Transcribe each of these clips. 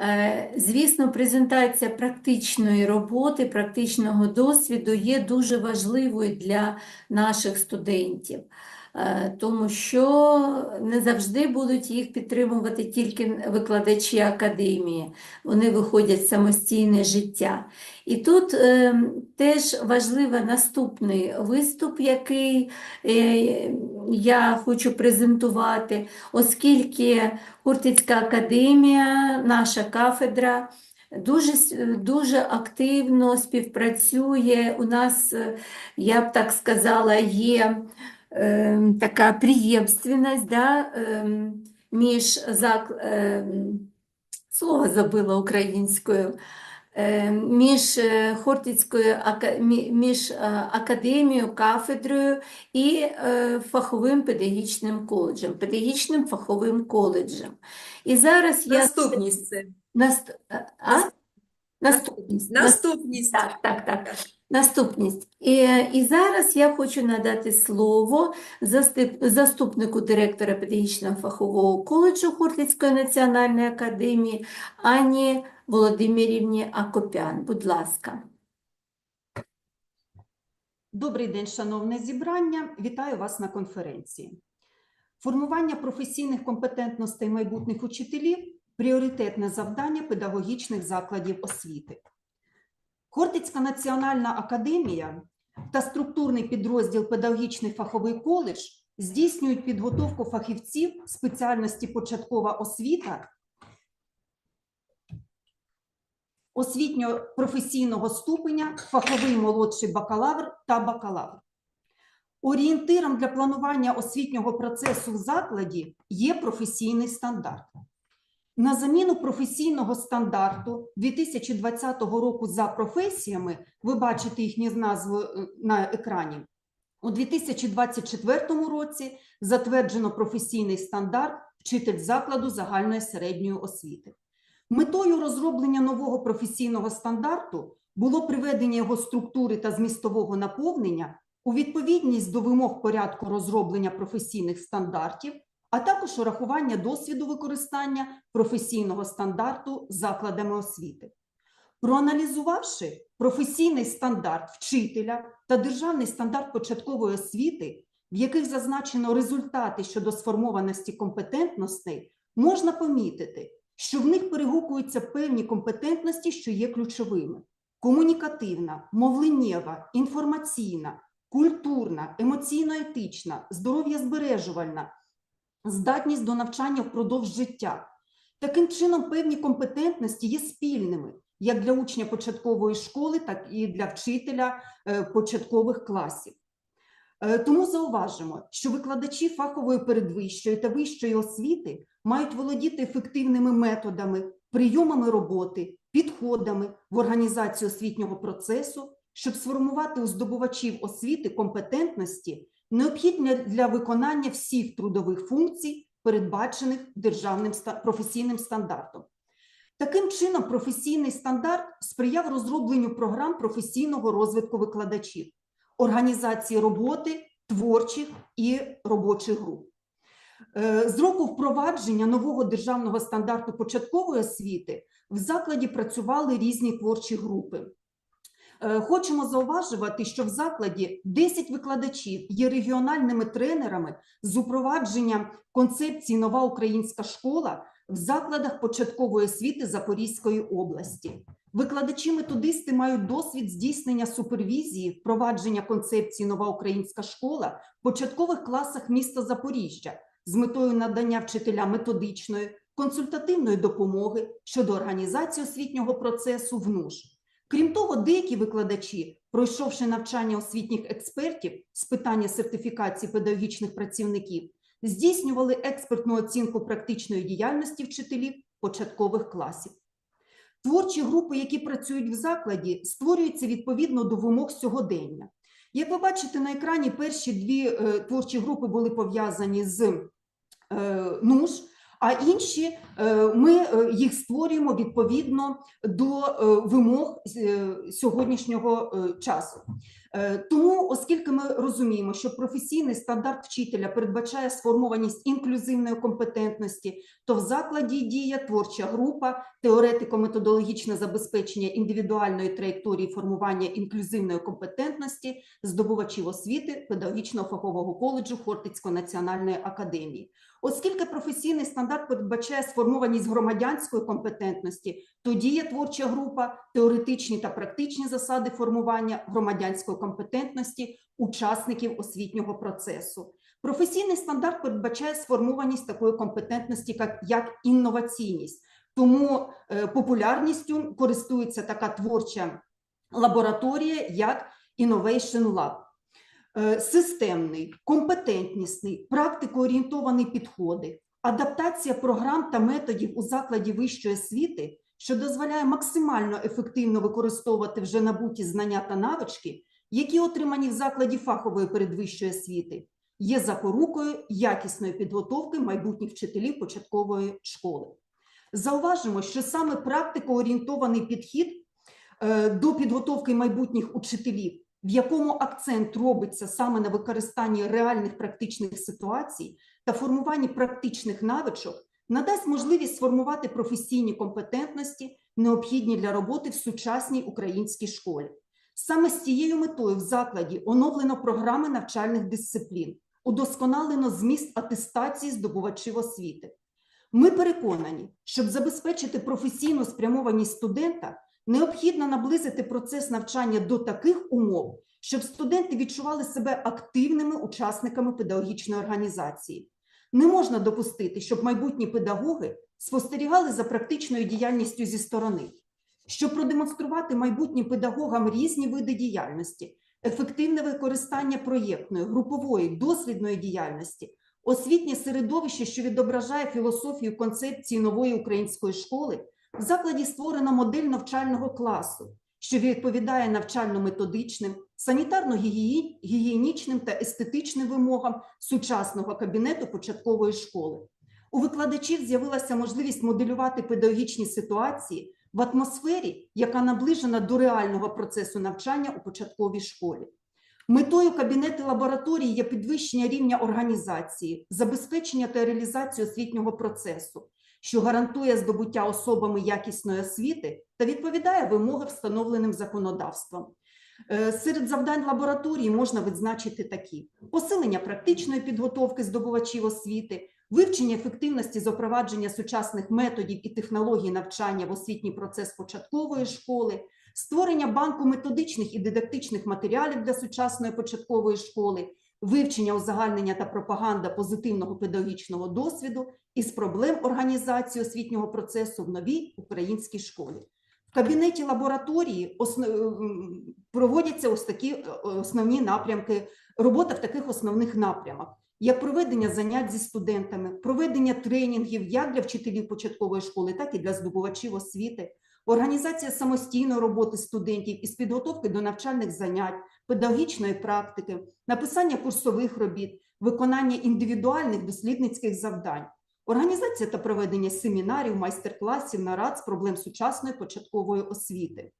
Е, Звісно, презентація практичної роботи, практичного досвіду є дуже важливою для наших студентів, тому що не завжди будуть їх підтримувати тільки викладачі академії, вони виходять в самостійне життя. І тут е, теж важливий наступний виступ, який е, я хочу презентувати, оскільки Хортицька академія, наша кафедра дуже, дуже активно співпрацює. У нас, е, я б так сказала, є е, така приємственність да, е, між зак... е, слово забила українською. Між е, Хортицькою між е, академією, кафедрою і е, фаховим педагогічним коледжем, педагогічним фаховим коледжем. І зараз я Наступність це. Наст... А? Наступність. Наступність. Так, так, так. Наступність. І, і зараз я хочу надати слово заступнику директора педагогічного фахового коледжу Хортицької національної академії Ані Володимирівні Акопян. Будь ласка. Добрий день, шановне зібрання. Вітаю вас на конференції. Формування професійних компетентностей майбутніх учителів пріоритетне завдання педагогічних закладів освіти. Хортицька національна академія та структурний підрозділ Педагогічний фаховий коледж здійснюють підготовку фахівців спеціальності початкова освіта освітньо-професійного ступеня, фаховий молодший бакалавр та бакалавр. Орієнтиром для планування освітнього процесу в закладі є професійний стандарт. На заміну професійного стандарту 2020 року за професіями, ви бачите їхні назви е, на екрані. У 2024 році затверджено професійний стандарт вчитель закладу загальної середньої освіти. Метою розроблення нового професійного стандарту було приведення його структури та змістового наповнення у відповідність до вимог порядку розроблення професійних стандартів, а також урахування досвіду використання професійного стандарту закладами освіти. Проаналізувавши професійний стандарт вчителя та державний стандарт початкової освіти, в яких зазначено результати щодо сформованості компетентностей, можна помітити, що в них перегукуються певні компетентності, що є ключовими: комунікативна, мовленнєва, інформаційна, культурна, емоційно-етична, здоров'я-збережувальна, здатність до навчання впродовж життя. Таким чином, певні компетентності є спільними як для учня початкової школи, так і для вчителя е, початкових класів. Е, Тому зауважимо, що викладачі фахової передвищої та вищої освіти мають володіти ефективними методами, прийомами роботи, підходами в організації освітнього процесу, щоб сформувати у здобувачів освіти компетентності, необхідні для виконання всіх трудових функцій, передбачених державним професійним стандартом. Таким чином, професійний стандарт сприяв розробленню програм професійного розвитку викладачів, організації роботи творчих і робочих груп. Е, З року впровадження нового державного стандарту початкової освіти в закладі працювали різні творчі групи. Е, Хочемо зауважувати, що в закладі 10 викладачів є регіональними тренерами з упровадженням концепції Нова українська школа в закладах початкової освіти Запорізької області. Викладачі-методисти мають досвід здійснення супервізії, впровадження концепції Нова українська школа в початкових класах міста Запоріжжя з метою надання вчителям методичної, консультативної допомоги щодо організації освітнього процесу в НУШ. Крім того, деякі викладачі, пройшовши навчання освітніх експертів з питання сертифікації педагогічних працівників, здійснювали експертну оцінку практичної діяльності вчителів початкових класів. Творчі групи, які працюють в закладі, створюються відповідно до вимог сьогодення. Як ви бачите на екрані, перші дві е, творчі групи були пов'язані з е, НУШ, а інші е, ми е, їх створюємо відповідно до е, вимог сьогоднішнього часу. Е, Тому, оскільки ми розуміємо, що професійний стандарт вчителя передбачає сформованість інклюзивної компетентності, то в закладі діє творча група теоретико-методологічне забезпечення індивідуальної траєкторії формування інклюзивної компетентності здобувачів освіти педагогічного фахового коледжу Хортицької національної академії. Оскільки професійний стандарт передбачає сформованість громадянської компетентності, то діє творча група, теоретичні та практичні засади формування громадянської компетентності учасників освітнього процесу. Професійний стандарт передбачає сформованість такої компетентності, як, інноваційність. Тому е, популярністю користується така творча лабораторія, як Innovation Lab. Е, Системний, компетентнісний, практикоорієнтований підходи, адаптація програм та методів у закладі вищої освіти, що дозволяє максимально ефективно використовувати вже набуті знання та навички, які отримані в закладі фахової передвищої освіти, є запорукою якісної підготовки майбутніх вчителів початкової школи. Зауважимо, що саме практикоорієнтований підхід е, до підготовки майбутніх учителів, в якому акцент робиться саме на використанні реальних практичних ситуацій та формуванні практичних навичок, надасть можливість сформувати професійні компетентності, необхідні для роботи в сучасній українській школі. Саме з цією метою в закладі оновлено програми навчальних дисциплін, удосконалено зміст атестації здобувачів освіти. Ми переконані, щоб забезпечити професійну спрямованість студента, необхідно наблизити процес навчання до таких умов, щоб студенти відчували себе активними учасниками педагогічної організації. Не можна допустити, щоб майбутні педагоги спостерігали за практичною діяльністю зі сторони. Щоб продемонструвати майбутнім педагогам різні види діяльності, ефективне використання проєктної, групової, дослідної діяльності, освітнє середовище, що відображає філософію концепції нової української школи, в закладі створено модель навчального класу, що відповідає навчально-методичним, санітарно-гігієнічним та естетичним вимогам сучасного кабінету початкової школи. У викладачів з'явилася можливість моделювати педагогічні ситуації в атмосфері, яка наближена до реального процесу навчання у початковій школі. Метою кабінету лабораторії є підвищення рівня організації, забезпечення та реалізацію освітнього процесу, що гарантує здобуття особами якісної освіти та відповідає вимогам, встановленим законодавством. Е, Серед завдань лабораторії можна відзначити такі: посилення практичної підготовки здобувачів освіти, вивчення ефективності запровадження сучасних методів і технологій навчання в освітній процес початкової школи, створення банку методичних і дидактичних матеріалів для сучасної початкової школи, вивчення узагальнення та пропаганда позитивного педагогічного досвіду із проблем організації освітнього процесу в новій українській школі. В кабінеті лабораторії осно- м, проводяться ось такі е, основні напрямки, робота в таких основних напрямах, як проведення занять зі студентами, проведення тренінгів як для вчителів початкової школи, так і для здобувачів освіти, організація самостійної роботи студентів із підготовки до навчальних занять, педагогічної практики, написання курсових робіт, виконання індивідуальних дослідницьких завдань. Організація та проведення семінарів, майстер-класів, нарад з проблем сучасної початкової освіти.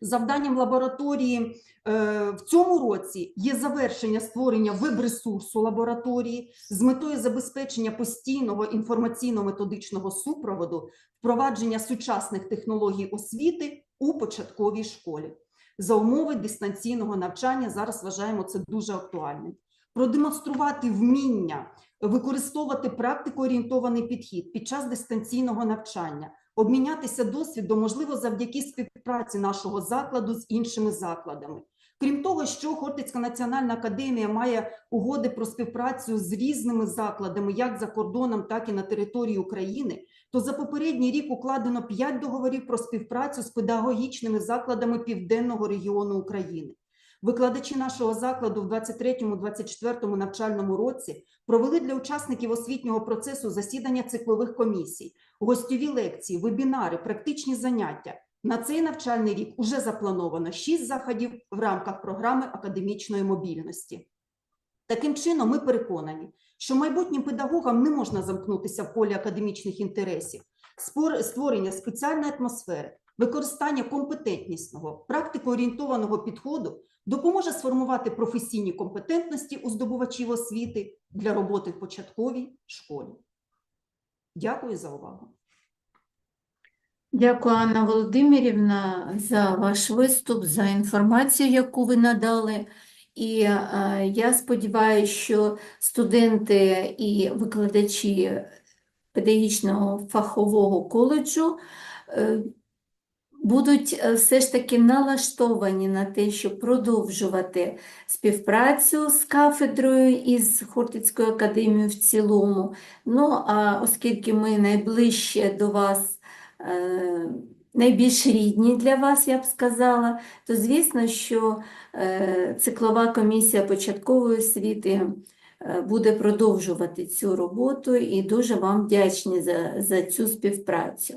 Завданням лабораторії е, в цьому році є завершення створення веб-ресурсу лабораторії з метою забезпечення постійного інформаційно-методичного супроводу, впровадження сучасних технологій освіти у початковій школі. За умови дистанційного навчання зараз вважаємо це дуже актуальним. Продемонструвати вміння використовувати практико-орієнтований підхід під час дистанційного навчання, обмінятися досвідом, можливо, завдяки співпраці нашого закладу з іншими закладами. Крім того, що Хортицька національна академія має угоди про співпрацю з різними закладами, як за кордоном, так і на території України, то за попередній рік укладено 5 договорів про співпрацю з педагогічними закладами південного регіону України. Викладачі нашого закладу в 23-24 навчальному році провели для учасників освітнього процесу засідання циклових комісій, гостьові лекції, вебінари, практичні заняття. На цей навчальний рік уже заплановано 6 заходів в рамках програми академічної мобільності. Таким чином, ми переконані, що майбутнім педагогам не можна замкнутися в полі академічних інтересів, створення спеціальної атмосфери, використання компетентнісного, практикоорієнтованого підходу допоможе сформувати професійні компетентності у здобувачів освіти для роботи в початковій школі. Дякую за увагу. Дякую, Анна Володимирівна, за ваш виступ, за інформацію, яку ви надали. І е, я сподіваюся, що студенти і викладачі педагогічного фахового коледжу е, будуть е, все ж таки налаштовані на те, щоб продовжувати співпрацю з кафедрою і з Хортицькою академією в цілому. Ну, а оскільки ми найближче до вас е, найбільш рідні для вас, я б сказала, то звісно, що е, циклова комісія початкової освіти буде продовжувати цю роботу і дуже вам вдячні за, за цю співпрацю.